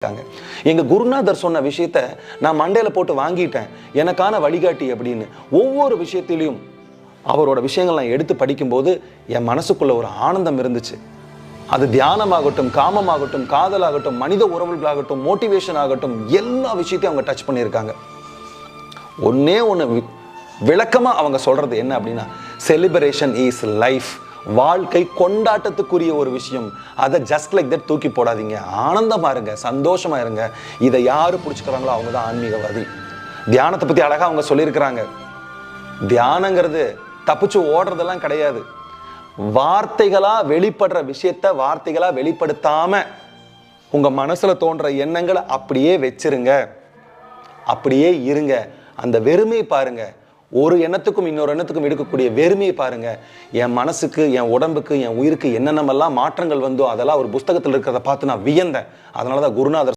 இருக்காங்க எங்க குருநாதர் சொன்ன விஷயத்த நான் மண்டையில போட்டு வாங்கிட்டேன். எனக்கான வழிகாட்டி அப்படின்னு ஒவ்வொரு விஷயத்திலையும் அவரோட விஷயங்கள் நான் எடுத்து படிக்கும்போது என் மனசுக்குள்ள ஒரு ஆனந்தம் இருந்துச்சு. அது தியானமாகட்டும் காமமாகட்டும் காதலாகட்டும் மனித உறவுகளாகட்டும் மோட்டிவேஷன் ஆகட்டும் எல்லா விஷயத்தையும் அவங்க டச் பண்ணியிருக்காங்க. ஒன்னே ஒன்று விளக்கமாக அவங்க சொல்கிறது என்ன அப்படின்னா செலிப்ரேஷன் இஸ் லைஃப் வாழ்க்கை கொண்டாட்டத்துக்குரிய ஒரு விஷயம். அதை ஜஸ்ட் லைக் தட் தூக்கி போடாதீங்க. ஆனந்தமாக இருங்க சந்தோஷமா இருங்க. இதை யாரு பிடிச்சிக்கிறாங்களோ அவங்க தான் ஆன்மீகவாதி. தியானத்தை பத்தி அழகா அவங்க சொல்லியிருக்கிறாங்க. தியானங்கிறது தப்பிச்சு ஓடுறதெல்லாம் கிடையாது. வார்த்தைகளா வெளிப்படுற விஷயத்த வார்த்தைகளா வெளிப்படுத்தாம உங்க மனசுல தோன்ற எண்ணங்களை அப்படியே வச்சிருங்க. அப்படியே இருங்க. அந்த வெறுமையை பாருங்க. ஒரு எண்ணத்துக்கும் இன்னொரு எண்ணத்துக்கும் எடுக்கக்கூடிய வெறுமையை பாருங்க. என் மனசுக்கு என் உடம்புக்கு என் உயிருக்கு என்னென்னமெல்லாம் மாற்றங்கள் வந்தோ அதெல்லாம் ஒரு புஸ்தகத்தில் இருக்கிறத பார்த்து நான் வியந்தேன். அதனால தான் குருநாதர்